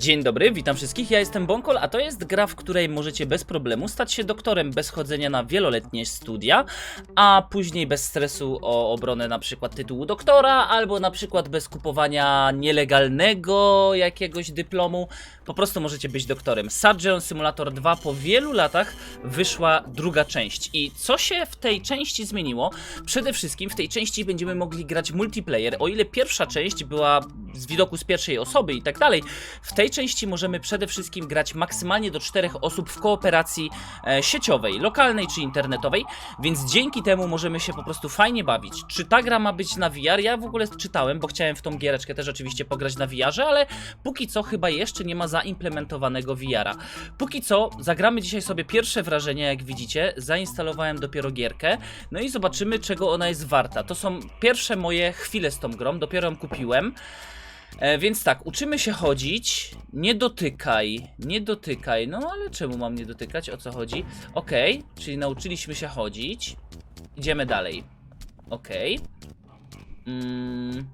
Dzień dobry, witam wszystkich, ja jestem Bonkol, a to jest gra, w której możecie bez problemu stać się doktorem bez chodzenia na wieloletnie studia, a później bez stresu o obronę na przykład tytułu doktora, albo na przykład bez kupowania nielegalnego jakiegoś dyplomu. Po prostu możecie być doktorem. Surgeon Simulator 2 po wielu latach wyszła druga część. I co się w tej części zmieniło? Przede wszystkim w tej części będziemy mogli grać multiplayer. O ile pierwsza część była z widoku z pierwszej osoby i tak dalej, w tej części możemy przede wszystkim grać maksymalnie do czterech osób w kooperacji e, sieciowej, lokalnej czy internetowej, więc dzięki temu możemy się po prostu fajnie bawić. Czy ta gra ma być na VR? Ja w ogóle czytałem, bo chciałem w tą giereczkę też oczywiście pograć na VR-ze, ale póki co chyba jeszcze nie ma zaimplementowanego VR-a. Póki co zagramy dzisiaj sobie pierwsze wrażenia, jak widzicie. Zainstalowałem dopiero gierkę, no i zobaczymy, czego ona jest warta. To są pierwsze moje chwile z tą grą, dopiero ją kupiłem. E, więc tak, uczymy się chodzić. Nie dotykaj, nie dotykaj. No ale czemu mam nie dotykać? O co chodzi? Okej, czyli nauczyliśmy się chodzić. Idziemy dalej. Okej. Mm.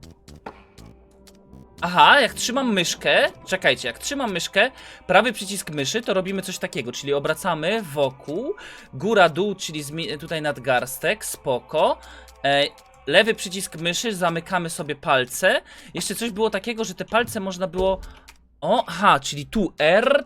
Aha, jak trzymam myszkę, czekajcie, jak trzymam myszkę, prawy przycisk myszy, to robimy coś takiego, czyli obracamy wokół, góra, dół, czyli tutaj nadgarstek, spoko. E, lewy przycisk myszy, zamykamy sobie palce. Jeszcze coś było takiego, że te palce można było... O, aha, czyli tu R.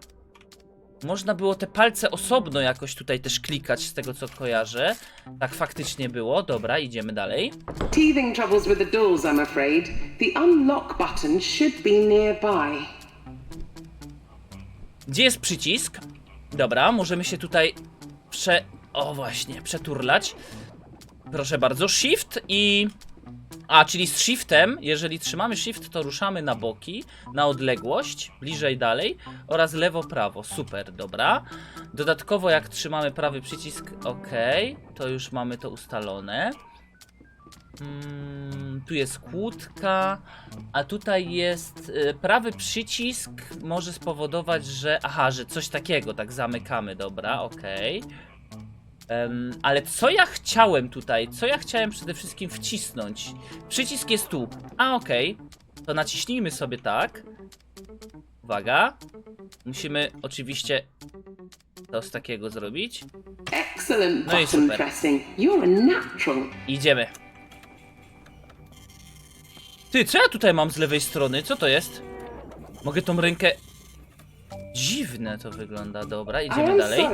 Można było te palce osobno jakoś tutaj też klikać, z tego co kojarzę. Tak faktycznie było. Dobra, idziemy dalej. Teething troubles with the doors, I'm afraid. The unlock button should be nearby. Gdzie jest przycisk? Dobra, możemy się tutaj prze... O właśnie, przeturlać. Proszę bardzo, shift i... A, czyli z shiftem, jeżeli trzymamy shift, to ruszamy na boki, na odległość, bliżej dalej oraz lewo, prawo. Super, dobra. Dodatkowo jak trzymamy prawy przycisk, ok, to już mamy to ustalone. Mm, tu jest kłódka, a tutaj jest y, prawy przycisk może spowodować, że aha, że coś takiego, tak zamykamy, dobra, okej. Em, ale co ja chciałem tutaj? Co ja chciałem przede wszystkim wcisnąć? Przycisk jest tu. A okej. To naciśnijmy sobie tak. Uwaga. Musimy oczywiście to z takiego zrobić. Excellent No i super. pressing. You're a natural. Idziemy. Ty, co ja tutaj mam z lewej strony? Co to jest? Mogę tą rękę... Dziwne to wygląda. Dobra, idziemy dalej.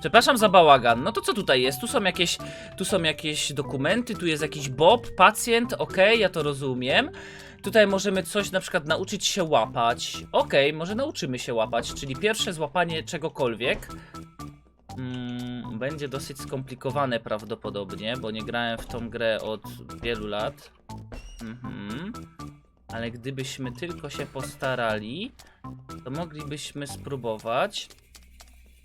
Przepraszam za bałagan. No to co tutaj jest? Tu są jakieś, tu są jakieś dokumenty, tu jest jakiś Bob, pacjent, okej, ja to rozumiem. Tutaj możemy coś na przykład nauczyć się łapać. Okej, może nauczymy się łapać, czyli pierwsze złapanie czegokolwiek. Mm, będzie dosyć skomplikowane prawdopodobnie, bo nie grałem w tą grę od wielu lat. Mhm. Ale gdybyśmy tylko się postarali, to moglibyśmy spróbować.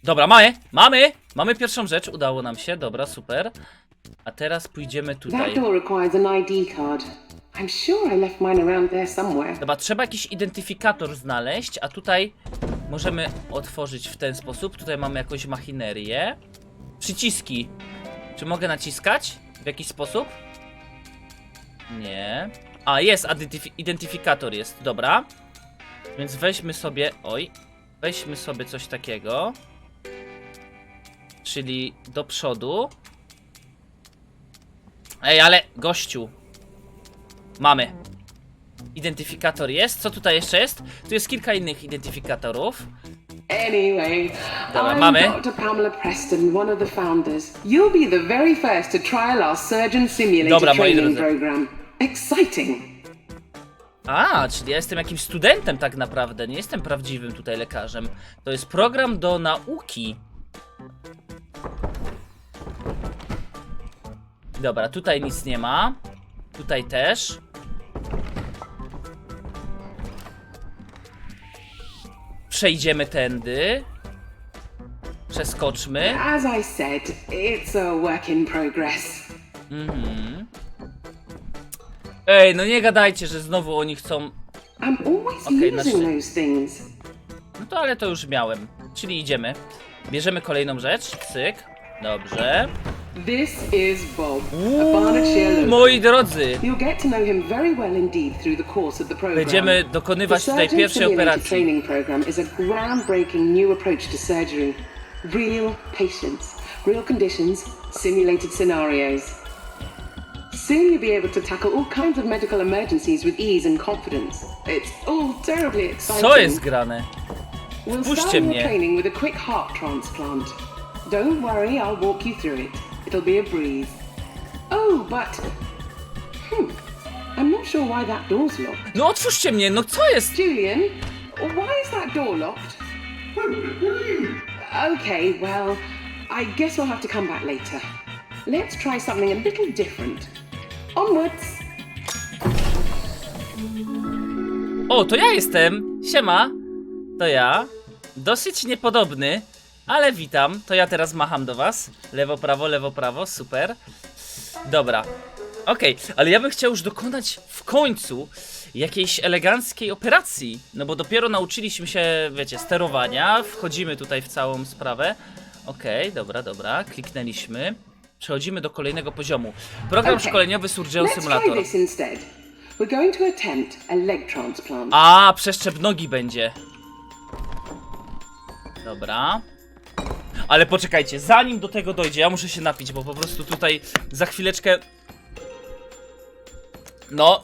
Dobra, mamy, mamy, mamy pierwszą rzecz, udało nam się, dobra, super. A teraz pójdziemy tutaj. That door requires an ID card. I'm sure I left mine around there somewhere. Dobra, trzeba jakiś identyfikator znaleźć, a tutaj możemy otworzyć w ten sposób. Tutaj mamy jakąś machinerię. Przyciski. Czy mogę naciskać w jakiś sposób? Nie. A, jest, identyfi- identyfikator jest, dobra. Więc weźmy sobie, oj, weźmy sobie coś takiego. Czyli do przodu. Ej, ale gościu. Mamy. Identyfikator jest. Co tutaj jeszcze jest? Tu jest kilka innych identyfikatorów. Anyway, Dobra, I'm mamy. Dr. Pamela Preston, one of the founders. You'll be the very first to trial our surgeon simulator Dobra, moi training drodzy. program. Exciting. A, czyli ja jestem jakimś studentem tak naprawdę, nie jestem prawdziwym tutaj lekarzem. To jest program do nauki. Dobra, tutaj nic nie ma. Tutaj też. Przejdziemy tędy. Przeskoczmy. As I said, it's a work in progress. Ej, no nie gadajcie, że znowu oni chcą I'm always Okay, using it. those things. No to ale to już miałem. Czyli idziemy. Bierzemy kolejną rzecz. Cyk. Dobrze. This is Bob, a Uuu, moi drodzy, You'll get to know him very well indeed through the course of the program. będziemy dokonywać tutaj Surgeon pierwszej operacji. training program is a groundbreaking new approach to surgery. Real patients, real conditions, simulated scenarios. Soon you'll be able to tackle all kinds of medical emergencies with ease and confidence. It's all terribly exciting. Co jest grane? We'll start your mnie. training with a quick heart transplant. Don't worry, I'll walk you through it. It'll be a breeze. Oh, but hmm, I'm not sure why that door's locked. No otwórzcie mnie, no co jest? Julian, why is that door locked? Okay, well, I guess we'll have to come back later. Let's try something a little different. Onwards! O, to ja jestem. Siema. To ja. Dosyć niepodobny, ale witam. To ja teraz macham do was. Lewo, prawo, lewo, prawo. Super. Dobra. Okej, ale ja bym chciał już dokonać w końcu jakiejś eleganckiej operacji. No bo dopiero nauczyliśmy się, wiecie, sterowania. Wchodzimy tutaj w całą sprawę. Okej, dobra, dobra. Kliknęliśmy. Przechodzimy do kolejnego poziomu. Program Okay. szkoleniowy Surgeon Simulator. We're going to attempt a leg transplant. A, przeszczep nogi będzie. Dobra. Ale poczekajcie, zanim do tego dojdzie, ja muszę się napić, bo po prostu tutaj za chwileczkę. No,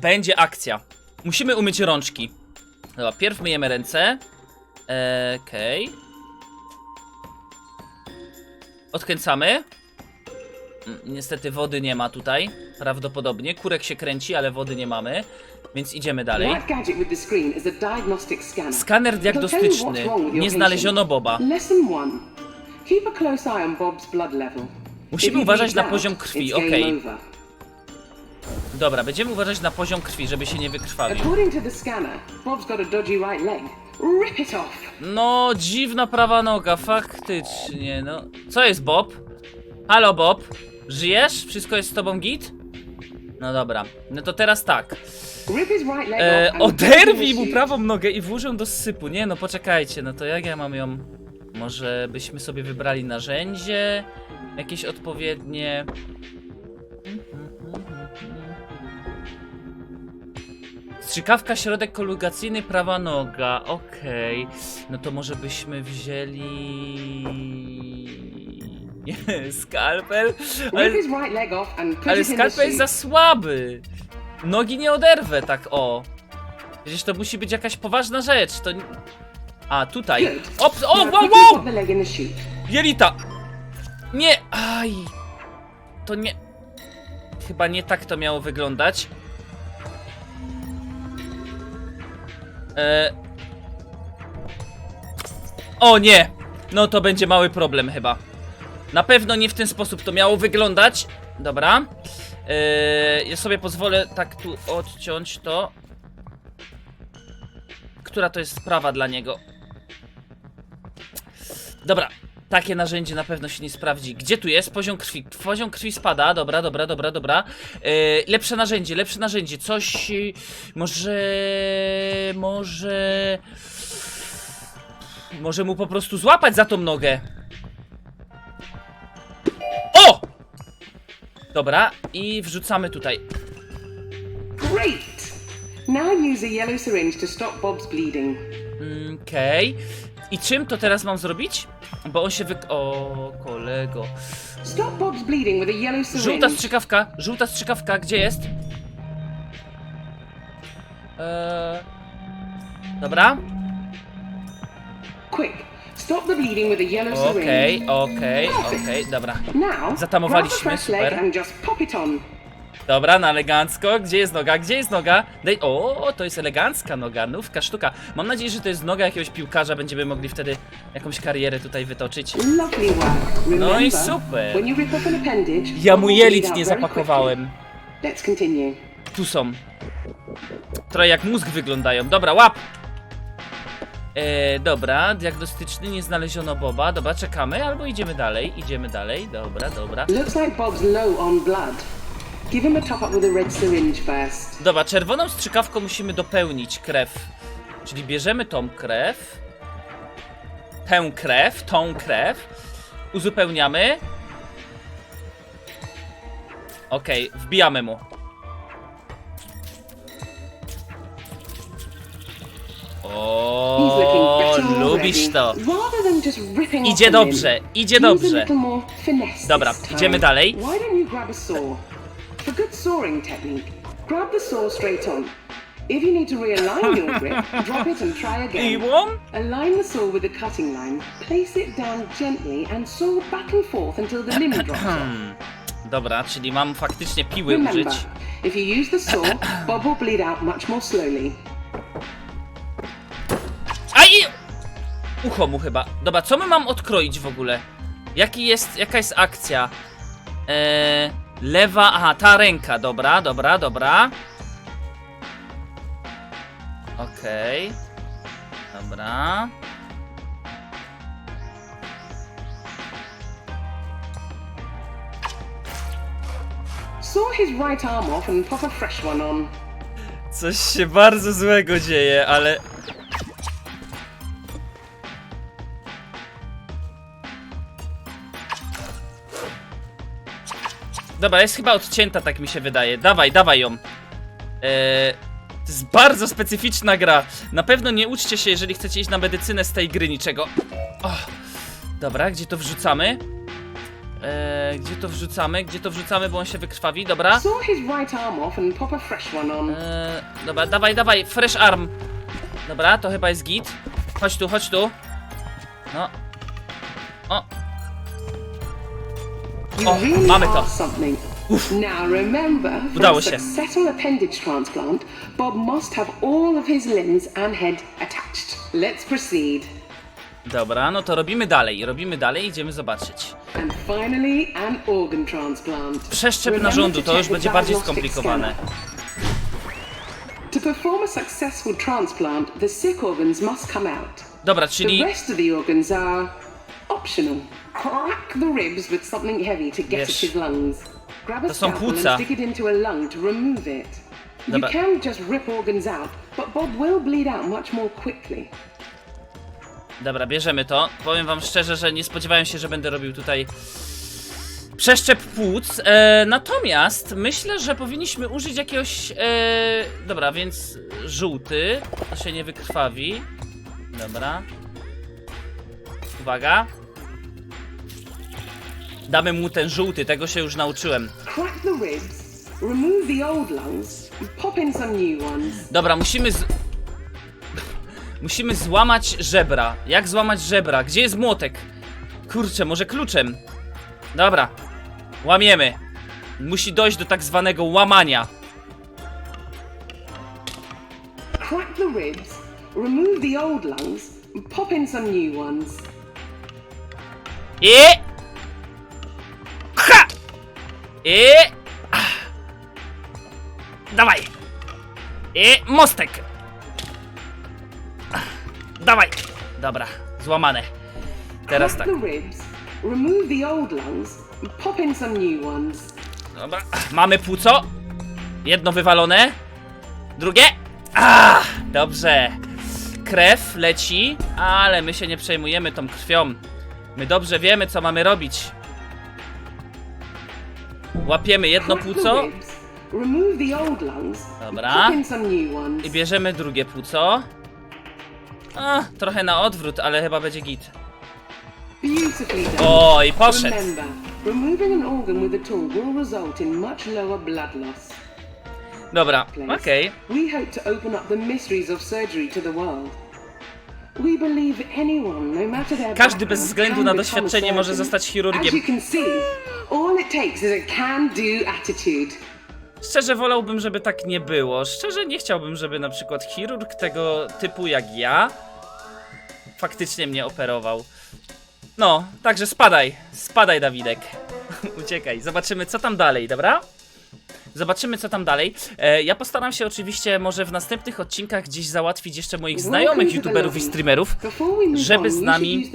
będzie akcja. Musimy umyć rączki. Dobra, pierw myjemy ręce. Eee, Okej. Odkręcamy. Mm, Niestety wody nie ma tutaj. Prawdopodobnie. Kurek się kręci, ale wody nie mamy. Więc idziemy dalej. Skaner diagnostyczny. Nie znaleziono. Boba. Musimy uważać na poziom krwi, over. Dobra, będziemy uważać na poziom krwi, żeby się nie wykrwawił. No, dziwna prawa noga, faktycznie, no. Co jest Bob? Halo Bob? Żyjesz? Wszystko jest z tobą git? No dobra, no to teraz tak. E, oderwij mu prawą nogę i włóżę do sypu. Nie no, poczekajcie, no to jak ja mam ją... Może byśmy sobie wybrali narzędzie jakieś odpowiednie. Strzykawka, środek kolugacyjny, prawa noga. Okej. No to może byśmy wzięli. Nie, skalpel? Ale, ale skalpel jest za słaby. Nogi nie oderwę tak o. Przecież to musi być jakaś poważna rzecz. To. A, tutaj. O, Now wow, wow! Jelita! Nie! Aj! To nie. Chyba nie tak to miało wyglądać. E... O nie! No to będzie mały problem chyba. Na pewno nie w ten sposób to miało wyglądać. Dobra. E... Ja sobie pozwolę tak tu odciąć to. Która to jest sprawa dla niego? Dobra, takie narzędzie na pewno się nie sprawdzi. Gdzie tu jest? Poziom krwi. Poziom krwi spada. Dobra, dobra, dobra, dobra. Yy, lepsze narzędzie, lepsze narzędzie. Coś. Yy, może. Może. Może mu po prostu złapać za tą nogę. Dobra, i wrzucamy tutaj. Great. Now use a yellow syringe to stop Bob's bleeding. Okej. I czym to teraz mam zrobić? Bo on się wy... O, kolego. Stop Bob's bleeding with a yellow syringe. Żółta strzykawka, żółta strzykawka, gdzie jest? Eee... Dobra, Quick. Stop the bleeding with a yellow syringe. okej, okej, okej, dobra. Now, Zatamowaliśmy, grab the fresh leg super. and just pop it on. Dobra, na elegancko, gdzie jest noga, gdzie jest noga? Daj... O, to jest elegancka noga, nówka, sztuka. Mam nadzieję, że to jest noga jakiegoś piłkarza, będziemy mogli wtedy jakąś karierę tutaj wytoczyć. Lovely work. No i super. When you rip off an appendage, Ja mu bleed nie out very zapakowałem. quickly. Let's continue. Tu są. Trochę jak mózg wyglądają. Dobra, łap! E, dobra, diagnostyczny, nie znaleziono Boba. Dobra, czekamy, albo idziemy dalej. Idziemy dalej, dobra, dobra. Looks like Bob's low on blood. Give him a top up with a red syringe first. Dobra, czerwoną strzykawką musimy dopełnić krew. Czyli bierzemy tą krew. Tę krew, tą krew. Uzupełniamy. Okej, wbijamy mu. O, lubisz to. Idzie dobrze, idzie dobrze. Dobra, idziemy dalej. If you need to realign your grip, drop it and try again. Piłą? Align the saw with the cutting line, place it down gently and saw back and forth until the limb drops off. Dobra, czyli mam faktycznie piły Remember, użyć. if you use the saw, Bob will bleed out much more slowly. Ucho mu chyba. Dobra, co my mam odkroić w ogóle? Jaki jest, jaka jest akcja? Eee, lewa, aha, ta ręka, dobra, dobra, dobra. Okej. Dobra. Saw his right arm off and pop a fresh one on. Coś się bardzo złego dzieje, ale... Dobra, jest chyba odcięta, tak mi się wydaje. Dawaj, dawaj ją. Eee, to jest bardzo specyficzna gra. Na pewno nie uczcie się, jeżeli chcecie iść na medycynę z tej gry niczego. Och. Dobra, gdzie to wrzucamy? Eee, gdzie to wrzucamy? Gdzie to wrzucamy, bo on się wykrwawi? Dobra. Eee, dobra, dawaj, dawaj, fresh arm. Dobra, to chyba jest git. Chodź tu, chodź tu. No. O, mamy to. something. Now remember, for Udało a się. successful appendage transplant, Bob must have all of his limbs and head attached. Let's proceed. dobra, no to robimy dalej, robimy dalej, idziemy zobaczyć. And finally, an organ transplant. Przeszczep narządu, to już the będzie bardziej skomplikowane. To perform a successful transplant, the sick organs must come out. Dobra, The czyli... rest of the organs are optional. Crack the ribs with something heavy to get Wiesz, at his lungs. Grab a to są scalpel płuca. and stick it into a lung to remove it. You Dobra. can just rip organs out, but Bob will bleed out much more quickly. Dobra, bierzemy to. Powiem wam szczerze, że nie spodziewałem się, że będę robił tutaj przeszczep płuc. E, natomiast myślę, że powinniśmy użyć jakiegoś. E, dobra, więc żółty. To się nie wykrwawi. Dobra. Uwaga. Damy mu ten żółty, tego się już nauczyłem. Dobra, musimy z... Musimy złamać żebra. Jak złamać żebra? Gdzie jest młotek? Kurczę, może kluczem? Dobra. Łamiemy. Musi dojść do tak zwanego łamania. Crack the ribs, remove the old lungs, pop in some new ones. Ha! I... Ah. Dawaj. I mostek. Dawaj. Dobra, złamane. Teraz tak. remove the old lungs, and pop in some new ones. Dobra, mamy płuco. Jedno wywalone. Drugie. A, dobrze. Krew leci, ale my się nie przejmujemy tą krwią. My dobrze wiemy, co mamy robić. Łapiemy jedno płuco Dobra. i bierzemy drugie płuco. A, trochę na odwrót, ale chyba będzie git. Done. Oj, poszedł. Dobra, okej. We Każdy bez względu na doświadczenie może zostać chirurgiem. Szczerze wolałbym, żeby tak nie było. Szczerze nie chciałbym, żeby na przykład chirurg tego typu jak ja faktycznie mnie operował. No, także spadaj. Spadaj, Dawidek. Uciekaj. Zobaczymy, co tam dalej, dobra? Zobaczymy, co tam dalej. E, ja postaram się oczywiście może w następnych odcinkach gdzieś załatwić jeszcze moich znajomych youtuberów i streamerów, żeby z nami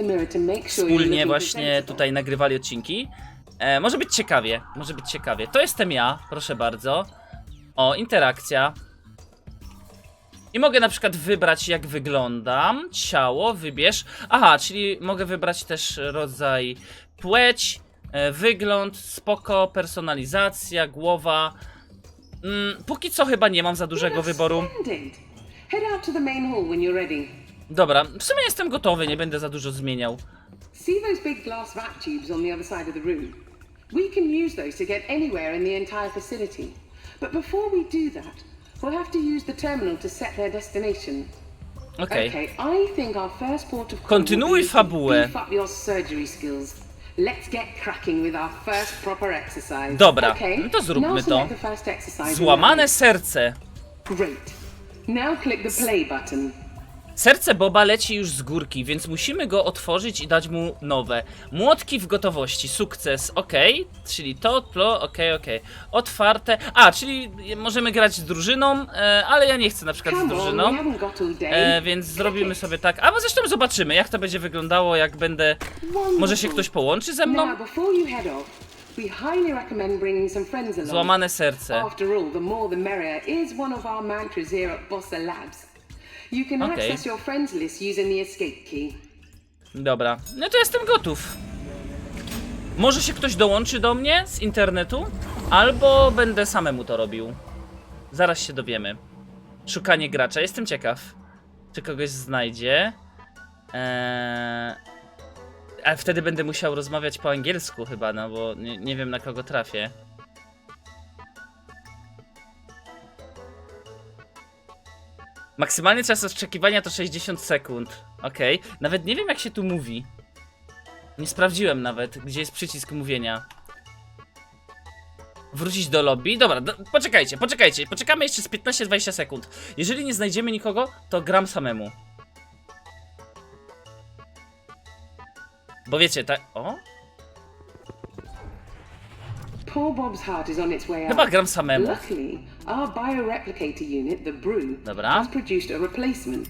wspólnie właśnie presentable. tutaj nagrywali odcinki. E, może być ciekawie, może być ciekawie. To jestem ja, proszę bardzo. O, interakcja. I mogę na przykład wybrać jak wyglądam. Ciało, wybierz. Aha, czyli mogę wybrać też rodzaj płeć. E, wygląd, spoko, personalizacja, głowa. Mm, póki co chyba nie mam za dużego wyboru. Dobra, w sumie jestem gotowy, nie będę za dużo zmieniał. See those big glass vac tubes on the other side of the room? We can use those to get anywhere in the entire facility. But before we do that, we'll have to use the terminal to set their destination. Okej. Okay, I think our first port of call Kontynuuj fabułę. beef up your surgery skills. Let's get cracking with our first proper exercise. Dobra, okay, no to zróbmy to. Złamane serce. Great. Now click the play button. Serce Boba leci już z górki, więc musimy go otworzyć i dać mu nowe. Młotki w gotowości, sukces, ok. Czyli to, to, ok, ok. Otwarte. A, czyli możemy grać z drużyną, e, ale ja nie chcę na przykład z drużyną. E, więc zrobimy sobie tak. A bo zresztą zobaczymy, jak to będzie wyglądało, jak będę. Może się ktoś połączy ze mną? Złamane serce. After all, the more the merrier is one of our mantras here at Bossa Labs. You can access your friends list using the escape key. Dobra, no to jestem gotów. Może się ktoś dołączy do mnie z internetu, albo będę samemu to robił. Zaraz się dowiemy. Szukanie gracza, jestem ciekaw, czy kogoś znajdzie. Eee... A wtedy będę musiał rozmawiać po angielsku chyba, no bo nie, nie wiem na kogo trafię. Maksymalny czas oczekiwania to 60 sekund. Okej. Nawet nie wiem jak się tu mówi. Nie sprawdziłem nawet, gdzie jest przycisk mówienia. Wrócić do lobby? Dobra, do, poczekajcie, poczekajcie. Poczekamy jeszcze z 15-20 sekund. Jeżeli nie znajdziemy nikogo, to gram samemu. Bo wiecie, tak. O? Poor Bob's heart is on its way Chyba out. gram samemu. Luckily, our bioreplicator unit, the Brew, Dobra. has produced a replacement.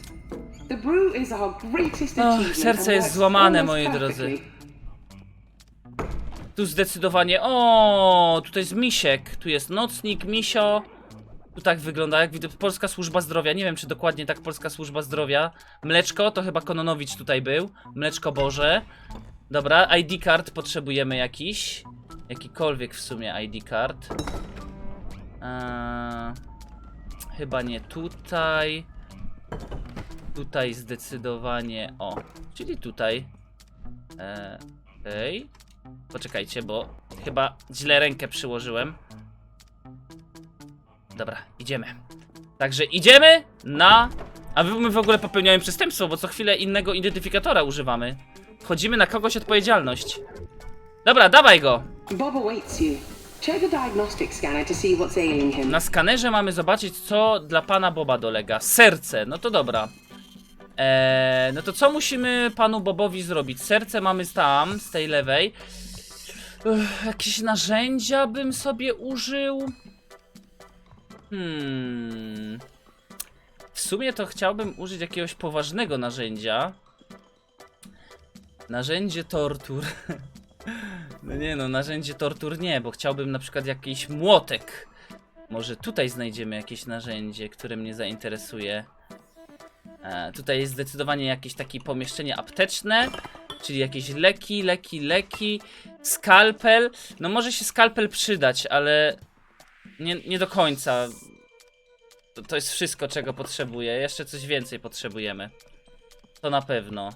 The Brew is our greatest Och, achievement. serce jest złamane, moi drodzy. Tu zdecydowanie. O, tutaj jest misiek. Tu jest nocnik, misio. Tu tak wygląda, jak widzę. Polska Służba Zdrowia. Nie wiem, czy dokładnie tak Polska Służba Zdrowia. Mleczko, to chyba Kononowicz tutaj był. Mleczko Boże. Dobra, ID card potrzebujemy jakiś. Jakikolwiek w sumie ID card. Eee, chyba nie tutaj. Tutaj zdecydowanie. O, czyli tutaj. Eee. Poczekajcie, bo chyba źle rękę przyłożyłem. Dobra, idziemy. Także idziemy na. A my w ogóle popełniamy przestępstwo, bo co chwilę innego identyfikatora używamy. Wchodzimy na kogoś odpowiedzialność. Dobra, dawaj go. Bob awaits you. Check the diagnostic scanner to see what's ailing him. Na skanerze mamy zobaczyć, co dla pana Boba dolega. Serce, no to dobra. Eee, no to co musimy panu Bobowi zrobić? Serce mamy tam, z tej lewej. Uff, jakieś narzędzia bym sobie użył. Hmm. W sumie to chciałbym użyć jakiegoś poważnego narzędzia. Narzędzie tortur. No nie no, narzędzie tortur nie, bo chciałbym na przykład jakiś młotek. Może tutaj znajdziemy jakieś narzędzie, które mnie zainteresuje. E, tutaj jest zdecydowanie jakieś takie pomieszczenie apteczne, czyli jakieś leki, leki, leki, skalpel. No może się skalpel przydać, ale nie, nie do końca. To, to jest wszystko, czego potrzebuję. Jeszcze coś więcej potrzebujemy. To na pewno.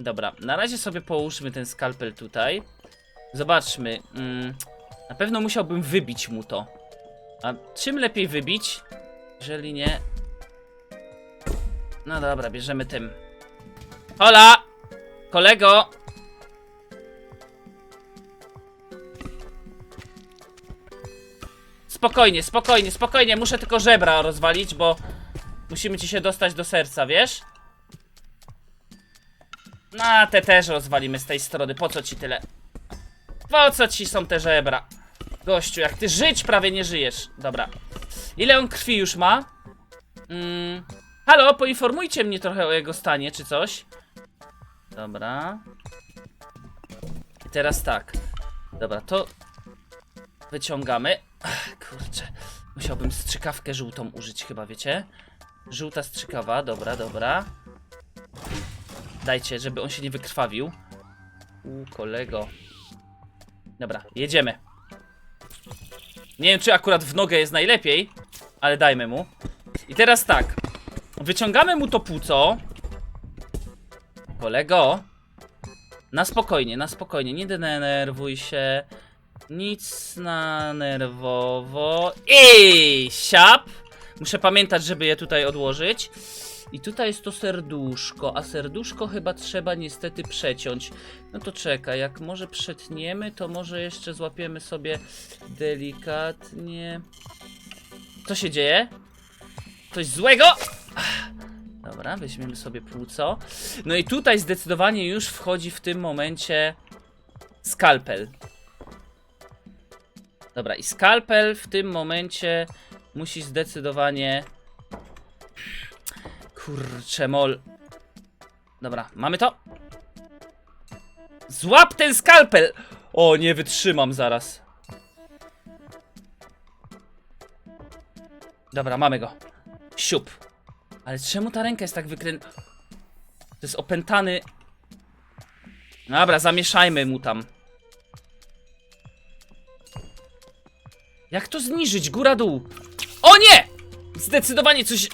Dobra, na razie sobie połóżmy ten skalpel tutaj. Zobaczmy. Mm, na pewno musiałbym wybić mu to. A czym lepiej wybić? Jeżeli nie. No dobra, bierzemy tym. Hola! Kolego! Spokojnie, spokojnie, spokojnie. Muszę tylko żebra rozwalić, bo musimy ci się dostać do serca, wiesz? No, te też rozwalimy z tej strony. Po co ci tyle? Po co ci są te żebra? Gościu, jak ty żyć prawie nie żyjesz. Dobra. Ile on krwi już ma? Mm. Halo, poinformujcie mnie trochę o jego stanie, czy coś. Dobra. I teraz tak. Dobra, to wyciągamy. Ach, kurczę. Musiałbym strzykawkę żółtą użyć chyba, wiecie? Żółta strzykawa, dobra, dobra. Dajcie, żeby on się nie wykrwawił. U, kolego. Dobra, jedziemy. Nie wiem, czy akurat w nogę jest najlepiej, ale dajmy mu. I teraz tak. Wyciągamy mu to płuco. Kolego. Na spokojnie, na spokojnie. Nie denerwuj się. Nic na nerwowo. I siap. Muszę pamiętać, żeby je tutaj odłożyć. I tutaj jest to serduszko, a serduszko chyba trzeba niestety przeciąć. No to czekaj, jak może przetniemy, to może jeszcze złapiemy sobie delikatnie. Co się dzieje? Coś złego? Dobra, weźmiemy sobie płuco. No i tutaj zdecydowanie już wchodzi w tym momencie skalpel. Dobra, i skalpel w tym momencie musi zdecydowanie. Kurczę, mol. Dobra, mamy to. Złap ten skalpel! O, nie wytrzymam zaraz. Dobra, mamy go. Siup. Ale czemu ta ręka jest tak wykrę... To jest opętany... Dobra, zamieszajmy mu tam. Jak to zniżyć? Góra, dół. O nie! Zdecydowanie coś...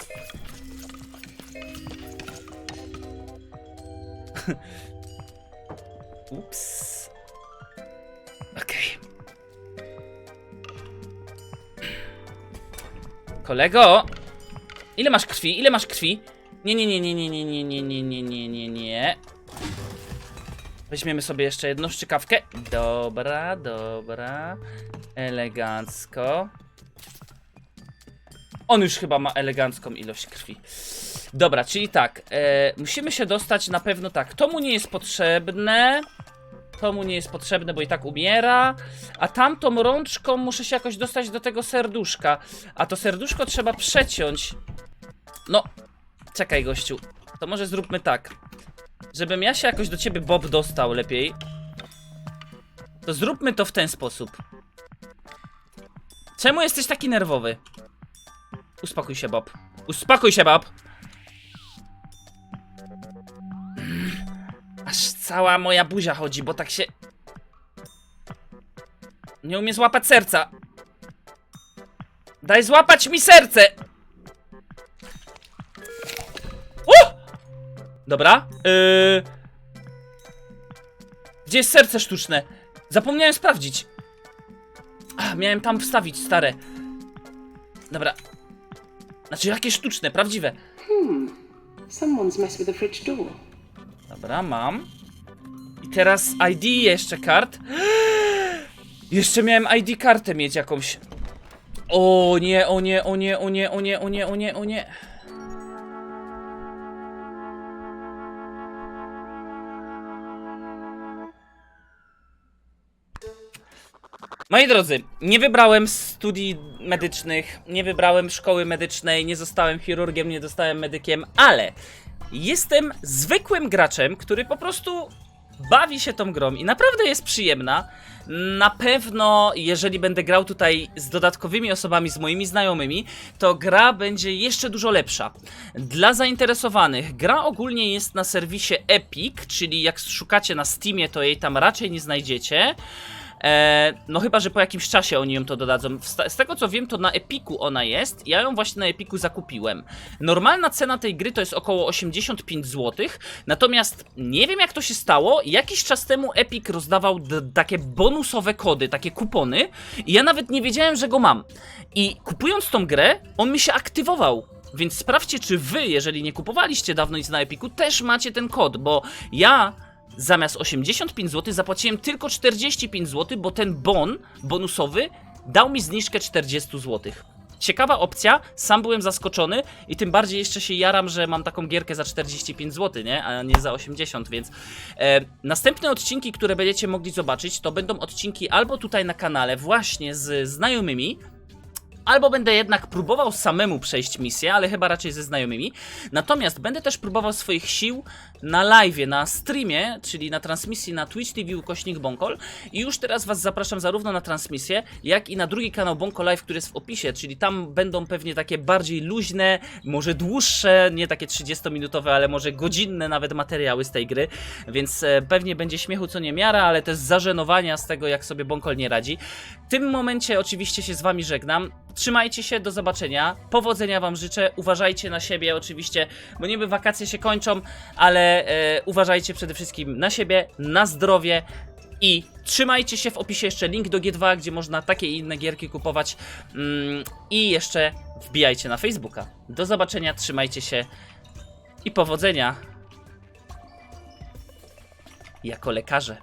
Ups. Okej. Kolego! Ile masz krwi? Ile masz krwi? Nie, nie, nie, nie, nie, nie, nie, nie, nie, nie, nie, nie, nie. Weźmiemy sobie jeszcze jedną szczykawkę. Dobra, dobra. Elegancko. On już chyba ma elegancką ilość krwi. Dobra, czyli tak. E, musimy się dostać na pewno tak. To mu nie jest potrzebne. To mu nie jest potrzebne, bo i tak umiera. A tamtą rączką muszę się jakoś dostać do tego serduszka. A to serduszko trzeba przeciąć. No, czekaj, gościu. To może zróbmy tak. Żebym ja się jakoś do ciebie, Bob, dostał lepiej. To zróbmy to w ten sposób. Czemu jesteś taki nerwowy? Uspokój się, Bob. Uspokój się, Bob. Cała moja buzia chodzi, bo tak się... Nie umie złapać serca. Daj złapać mi serce! O! Dobra. Yy... Gdzie jest serce sztuczne? Zapomniałem sprawdzić. Ach, miałem tam wstawić, stare. Dobra. Znaczy, jakie sztuczne, prawdziwe. Someone's messed with the fridge door. Dobra, mam. I teraz ID jeszcze kart. Jeszcze miałem ID kartę mieć jakąś. O nie, o nie, o nie, o nie, o nie, o nie, o nie, o nie. Moi drodzy, nie wybrałem studii medycznych, nie wybrałem szkoły medycznej, nie zostałem chirurgiem, nie zostałem medykiem, ale jestem zwykłym graczem, który po prostu bawi się tą grą i naprawdę jest przyjemna. Na pewno, jeżeli będę grał tutaj z dodatkowymi osobami, z moimi znajomymi, to gra będzie jeszcze dużo lepsza. Dla zainteresowanych, gra ogólnie jest na serwisie Epic, czyli jak szukacie na Steamie, to jej tam raczej nie znajdziecie. E, no chyba, że po jakimś czasie oni ją to dodadzą. Z tego co wiem, to na Epiku ona jest. Ja ją właśnie na Epiku zakupiłem. Normalna cena tej gry to jest około 85 zł. Natomiast nie wiem jak to się stało. Jakiś czas temu Epic rozdawał takie bonusowe kody, takie kupony. I ja nawet nie wiedziałem, że go mam. I kupując tą grę, on mi się aktywował. Więc sprawdźcie, czy wy, jeżeli nie kupowaliście dawno nic na Epiku, też macie ten kod, bo ja zamiast 85 zł zapłaciłem tylko 45 zł, bo ten bon bonusowy dał mi zniżkę 40 zł. Ciekawa opcja, sam byłem zaskoczony i tym bardziej jeszcze się jaram, że mam taką gierkę za 45 zł, nie? A nie za 80, więc e, następne odcinki, które będziecie mogli zobaczyć, to będą odcinki albo tutaj na kanale właśnie z znajomymi, albo będę jednak próbował samemu przejść misję, ale chyba raczej ze znajomymi. Natomiast będę też próbował swoich sił na live, na streamie, czyli na transmisji na Twitch TV ukośnik Bonkol. I już teraz Was zapraszam zarówno na transmisję, jak i na drugi kanał Bonko Live, który jest w opisie, czyli tam będą pewnie takie bardziej luźne, może dłuższe, nie takie 30-minutowe, ale może godzinne nawet materiały z tej gry, więc e, pewnie będzie śmiechu co niemiara, ale też zażenowania z tego, jak sobie Bonkol nie radzi. W tym momencie oczywiście się z Wami żegnam. Trzymajcie się, do zobaczenia. Powodzenia Wam życzę. Uważajcie na siebie, oczywiście, bo niby wakacje się kończą, ale e, uważajcie przede wszystkim na siebie, na zdrowie. I trzymajcie się w opisie jeszcze link do G2, gdzie można takie i inne gierki kupować. Mm, I jeszcze wbijajcie na Facebooka. Do zobaczenia, trzymajcie się i powodzenia jako lekarze.